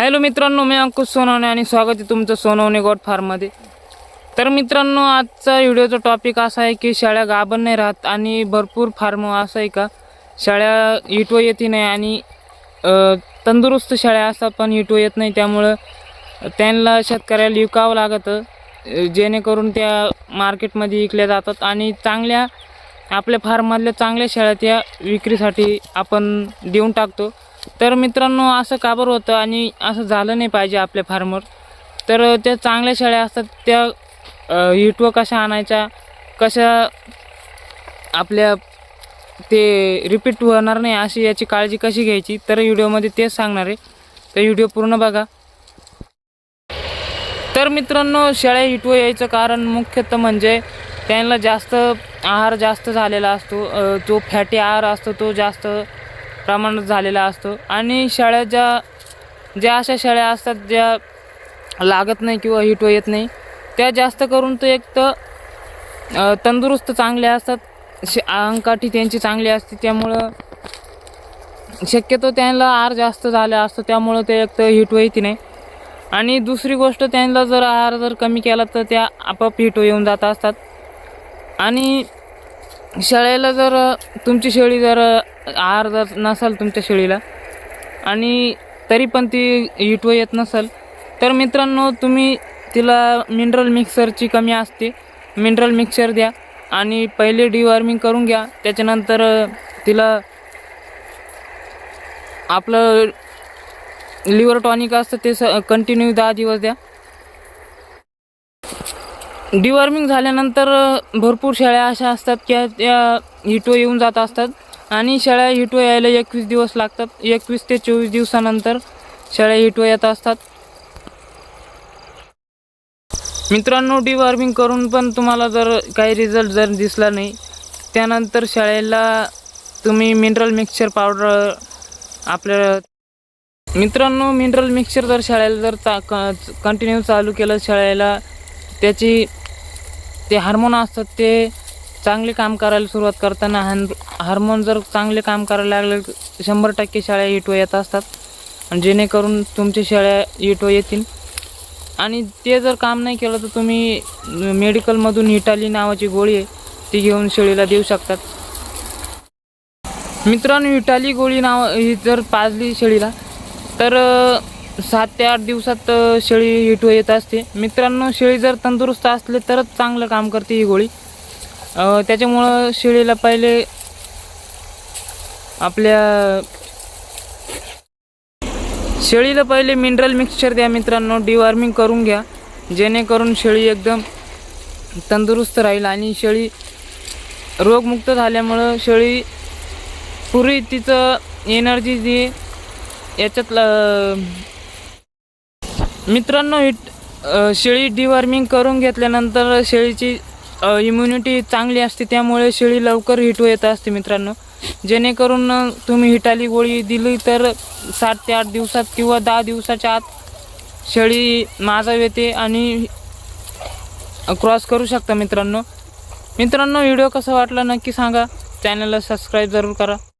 Hello मित्रांनो मी अंकुश सोनवणे आणि स्वागत आहे तुमचं सोनवणे गोट फार्ममध्ये. तर मित्रांनो आजचा व्हिडिओचा टॉपिक असा आहे की शाळा गाभण नाही राहत आणि भरपूर फार्म असं आहे का? शाळा इटो येते नाही आणि तंदुरुस्त शाळा असतात पण इटो येत नाही. त्यामुळं त्यांना शेतकऱ्याला विकावं लागतं जेणेकरून त्या मार्केटमध्ये विकल्या जातात आणि चांगल्या आपल्या फार्ममधल्या चांगल्या शाळा त्या विक्रीसाठी आपण देऊन टाकतो. तर मित्रांनो असं का बरं होतं आणि असं झालं नाही पाहिजे आपल्या फार्मर तर त्या चांगल्या शेळ्या असतात त्या हिटवं कशा आणायच्या कशा आपल्या ते रिपीट होणार नाही अशी याची काळजी कशी घ्यायची? तर व्हिडिओमध्ये तेच सांगणार आहे. तर व्हिडिओ पूर्ण बघा. तर मित्रांनो शेळ्या हिटवं यायचं कारण मुख्यतः म्हणजे त्यांना जास्त आहार जास्त झालेला असतो जो फॅटी आहार असतो तो जास्त प्रमाणात झालेला असतो. आणि शाळा ज्या ज्या अशा शाळा असतात ज्या लागत नाही किंवा हिटवं येत नाही त्या जास्त करून तो एक तर तंदुरुस्त चांगल्या असतात. श अंगकाठी त्यांची चांगली असते. त्यामुळं शक्यतो त्यांना आहार जास्त झाला असतो. त्यामुळं ते एक तर हिट येते नाही. आणि दुसरी गोष्ट त्यांना जर आहार जर कमी केला तर त्या आपोआप हिट येऊन जात असतात. आणि शेळ्याला जर तुमची शेळी जर आहार जर नसेल तुमच्या शेळीला आणि तरी पण ती हिटव येत नसेल तर मित्रांनो तुम्ही तिला मिनरल मिक्सरची कमी असते. मिनरल मिक्सर द्या आणि पहिले डिवॉर्मिंग करून घ्या. त्याच्यानंतर तिला आपलं लिव्हर टॉनिक असतं ते स कंटिन्यू दहा दिवस द्या. डिवॉर्मिंग झाल्यानंतर भरपूर शेळ्या अशा असतात की त्या हिटो येऊन जात असतात. आणि शेळ्या हिटो यायला एकवीस दिवस लागतात. एकवीस ते चोवीस दिवसानंतर शेळ्या हिटो येत असतात. मित्रांनो डिवॉर्मिंग करून पण तुम्हाला जर काही रिझल्ट जर दिसला नाही त्यानंतर शाळेला तुम्ही मिनरल मिक्सचर पावडर आपल्या मित्रांनो मिनरल मिक्सचर जर शाळेला जर चा कंटिन्यू चालू केलं शाळेला त्याची ते हार्मोन असतात ते चांगले काम करायला सुरुवात करताना हान हार्मोन जर चांगले काम करायला लागले शंभर टक्के शाळा इटो येत असतात. आणि जेणेकरून तुमच्या शाळा इटो येतील. आणि ते जर काम नाही केलं तर तुम्ही मेडिकलमधून इटाली नावाची गोळी आहे ती घेऊन शेळीला देऊ शकतात. मित्रांनो इटाली गोळी नाव ही जर पाजली शेळीला तर सात ते आठ दिवसात शेळी हिटू येत असते. मित्रांनो शेळी जर तंदुरुस्त असले तरच चांगलं काम करते ही गोळी. त्याच्यामुळं शेळीला पहिले आपल्या शेळीला पहिले मिनरल मिक्सचर द्या मित्रांनो डिवॉर्मिंग करून घ्या. जेणेकरून शेळी एकदम तंदुरुस्त राहील आणि शेळी रोगमुक्त झाल्यामुळं शेळी पुरी तिचं एनर्जी जी याच्यातलं मित्रांनो हिट शेळी डिवॉर्मिंग करून घेतल्यानंतर शेळीची इम्युनिटी चांगली असते त्यामुळे शेळी लवकर हिटू येत असते मित्रांनो. जेणेकरून तुम्ही हिटाली गोळी दिली तर सात ते आठ दिवसात किंवा दहा दिवसाच्या आत शेळी माझा येते आणि क्रॉस करू शकता मित्रांनो. मित्रांनो व्हिडिओ कसा वाटला नक्की सांगा. चॅनलला सबस्क्राईब जरूर करा.